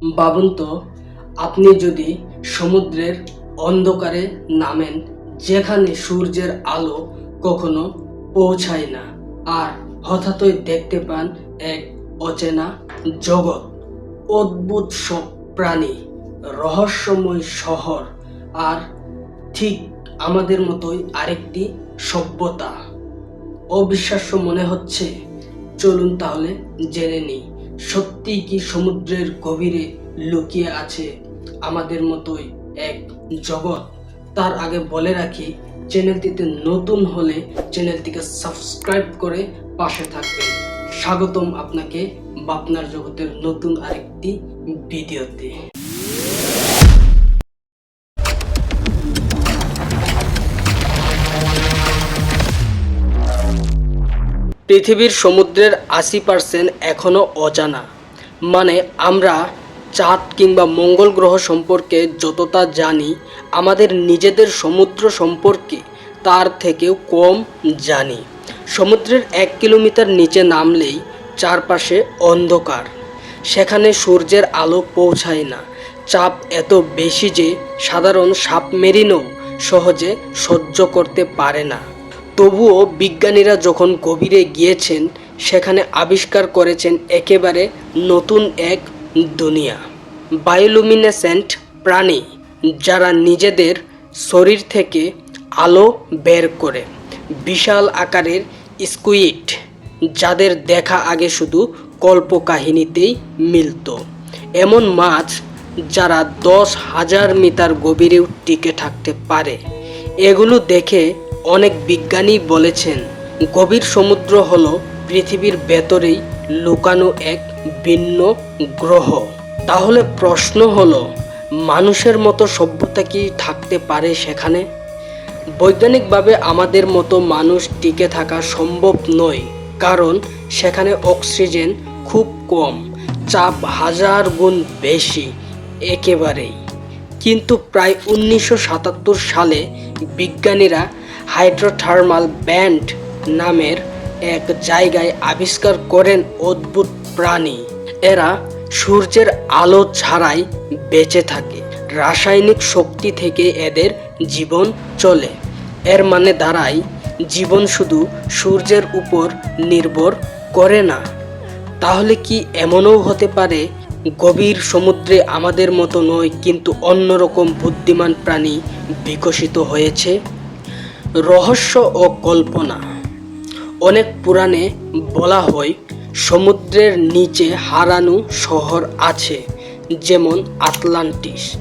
ভাবুন তো, আপনি যদি সমুদ্রের অন্ধকারে নামেন, যেখানে সূর্যের আলো কখনো পৌঁছায় না, আর হঠাৎই দেখতে পান এক অচেনা জগৎ, অদ্ভুত সব প্রাণী, রহস্যময় শহর, আর ঠিক আমাদের মতোই আরেকটি সভ্যতা। অবিশ্বাস্য মনে হচ্ছে, চলুন তাহলে জেনে নিই। সত্যি কি সমুদ্রের গভীরে লুকিয়ে আছে আমাদের মতোই এক জগৎ? তার আগে বলে রাখি, চ্যানেলটিতে নতুন হলে চ্যানেলটিকে সাবস্ক্রাইব করে পাশে থাকবে স্বাগতম আপনাকে বাপনার জগতের নতুন আরেকটি ভিডিওতে। পৃথিবীর সমুদ্রের আশি পার্সেন্ট এখনও অজানা। মানে আমরা চাঁদ কিংবা মঙ্গল গ্রহ সম্পর্কে যতটা জানি, আমাদের নিজেদের সমুদ্র সম্পর্কে তার থেকেও কম জানি। সমুদ্রের এক কিলোমিটার নিচে নামলেই চারপাশে অন্ধকার। সেখানে সূর্যের আলো পৌঁছায় না। চাপ এত বেশি যে সাধারণ সাবমেরিনও সহজে সহ্য করতে পারে না। তবুও বিজ্ঞানীরা যখন গভীরে গিয়েছেন, সেখানে আবিষ্কার করেছেন একেবারে নতুন এক দুনিয়া, বায়োলুমিনেসেন্ট প্রাণী, যারা নিজেদের শরীর থেকে আলো বের করে। বিশাল আকারের স্কুইড, যাদের দেখা আগে শুধু কল্পকাহিনীতেই মিলত। এমন মাছ যারা দশ হাজার মিটার গভীরেও টিকে থাকতে পারে। এগুলো দেখে অনেক বিজ্ঞানী বলেছেন, গভীর সমুদ্র হল পৃথিবীর ভেতরেই লুকানো এক ভিন্ন গ্রহ। তাহলে প্রশ্ন হলো, মানুষের মতো সভ্যতা কি থাকতে পারে সেখানে? বৈজ্ঞানিকভাবে আমাদের মতো মানুষ টিকে থাকা সম্ভব নয়, কারণ সেখানে অক্সিজেন খুব কম, চাপ হাজার গুণ বেশি একেবারেই। কিন্তু প্রায় উনিশশো সাতাত্তর সালে বিজ্ঞানীরা হাইড্রোথার্মাল ব্যান্ড নামের এক জায়গায় আবিষ্কার করেন অদ্ভুত প্রাণী। এরা সূর্যের আলো ছাড়াই বেঁচে থাকে। রাসায়নিক শক্তি থেকে এদের জীবন চলে। এর মানে দাঁড়ায়, জীবন শুধু সূর্যের উপর নির্ভর করে না। তাহলে কি এমনও হতে পারে? গভীর সমুদ্রে আমাদের মতো নয়, কিন্তু অন্যরকম বুদ্ধিমান প্রাণী বিকশিত হয়েছে। রহস্য ও কল্পনা। অনেক পুরাণে বলা হয়, সমুদ্রের নিচে হারানো শহর আছে, যেমন আটলান্টিস।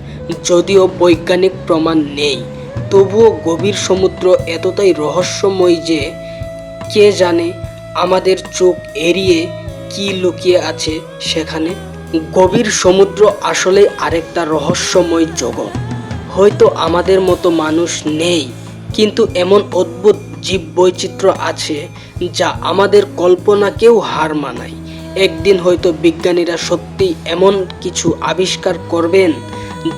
যদিও বৈজ্ঞানিক প্রমাণ নেই, তবুও গভীর সমুদ্র এতটাই রহস্যময় যে কে জানে আমাদের চোখ এড়িয়ে কি লুকিয়ে আছে সেখানে। গভীর সমুদ্র আসলে আরেকটা রহস্যময় জগৎ। হয়তো আমাদের মতো মানুষ নেই কিন্তু এমন অদ্ভুত জীব বৈচিত্র্য আছে যা আমাদের কল্পনাকেও হার মানায়। একদিন হয়তো বিজ্ঞানীরা সত্যি এমন কিছু আবিষ্কার করবেন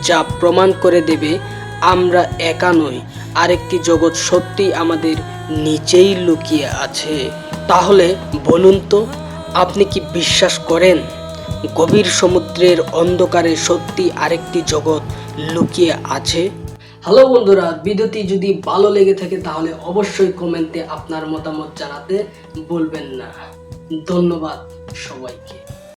যা প্রমাণ করে দেবে, আমরা একা নই, আরেকটি জগৎ সত্যি আমাদের নিচেই লুকিয়ে আছে। তাহলে বলুন তো, আপনি কি বিশ্বাস করেন? গভীর সমুদ্রের অন্ধকারে সত্যি আরেকটি জগৎ লুকিয়ে আছে? হ্যালো বন্ধুরা, ভিডিওটি যদি ভালো লেগে থাকে তাহলে অবশ্যই কমেন্টে আপনার মতামত জানাতে বলবেন না। ধন্যবাদ সবাইকে।